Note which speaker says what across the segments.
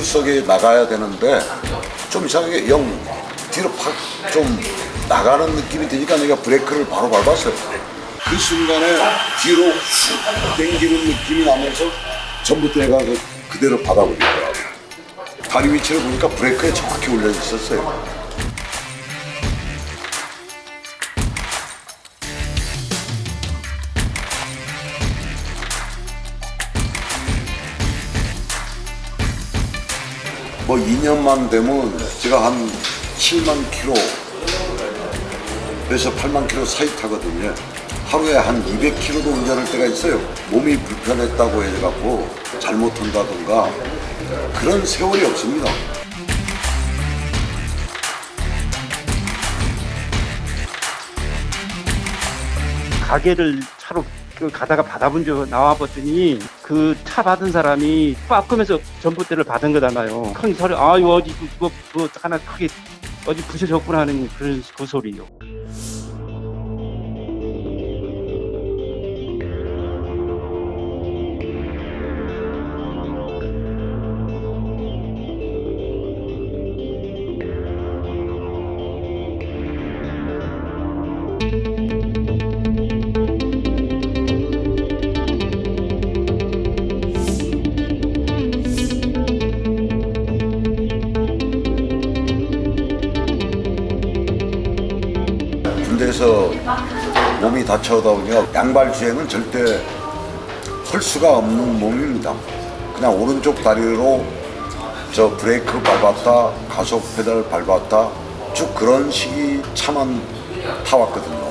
Speaker 1: 구석에 나가야 되는데 좀 이상하게 영 뒤로 팍 좀 나가는 느낌이 드니까 내가 브레이크를 바로 밟았어요. 그 순간에 뒤로 훅 당기는 느낌이 나면서 전봇대가 그- 그대로 받아버리더라고요. 다리 위치를 보니까 브레이크에 정확히 올려 있었어요. 뭐 2년만 되면 제가 한 7만 킬로에서 8만 킬로 사이 타거든요. 하루에 한 200킬로도 운전할 때가 있어요. 몸이 불편했다고 해갖고 잘못한다든가 그런 세월이 없습니다.
Speaker 2: 가게를 차로 그 가다가 받아본 적 나와봤더니 그 차 받은 사람이 빠꾸면서 전봇대를 받은 거잖아요. 큰 소리, 아유 어디 그거 그거 하나 크게 어디 부셔졌구나 하는 그런 그 소리요.
Speaker 1: 군 대에서 몸이 다쳐오다 보니까 양발 주행은 절대 할 수가 없는 몸입니다. 그냥 오른쪽 다리로 저 브레이크 밟았다, 가속 페달 밟았다, 쭉 그런 식이 차만 타왔거든요.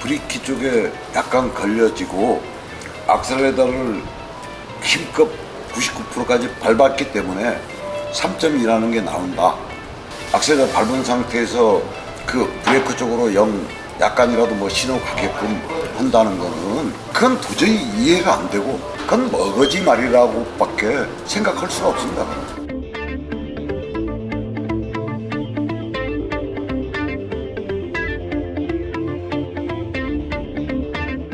Speaker 1: 브레이크 쪽에 약간 걸려지고 악셀레더를 힘껏 99%까지 밟았기 때문에 3.2라는 게 나온다. 악셀을 밟은 상태에서 그 브레이크 쪽으로 영 약간이라도 뭐 신호 가게끔 한다는 거는 그건 도저히 이해가 안 되고 그건 머거지 말이라고 밖에 생각할 수가 없습니다.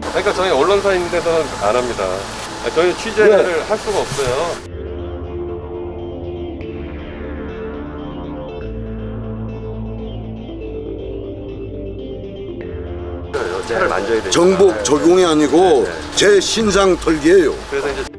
Speaker 3: 그러니까 저희 언론사인데서는 안 합니다. 저희 취재를 할 수가 없어요. 차를 만져야 되니까.
Speaker 1: 정복 적용이 아니고 제 신상 털기예요.
Speaker 3: 그래서 이제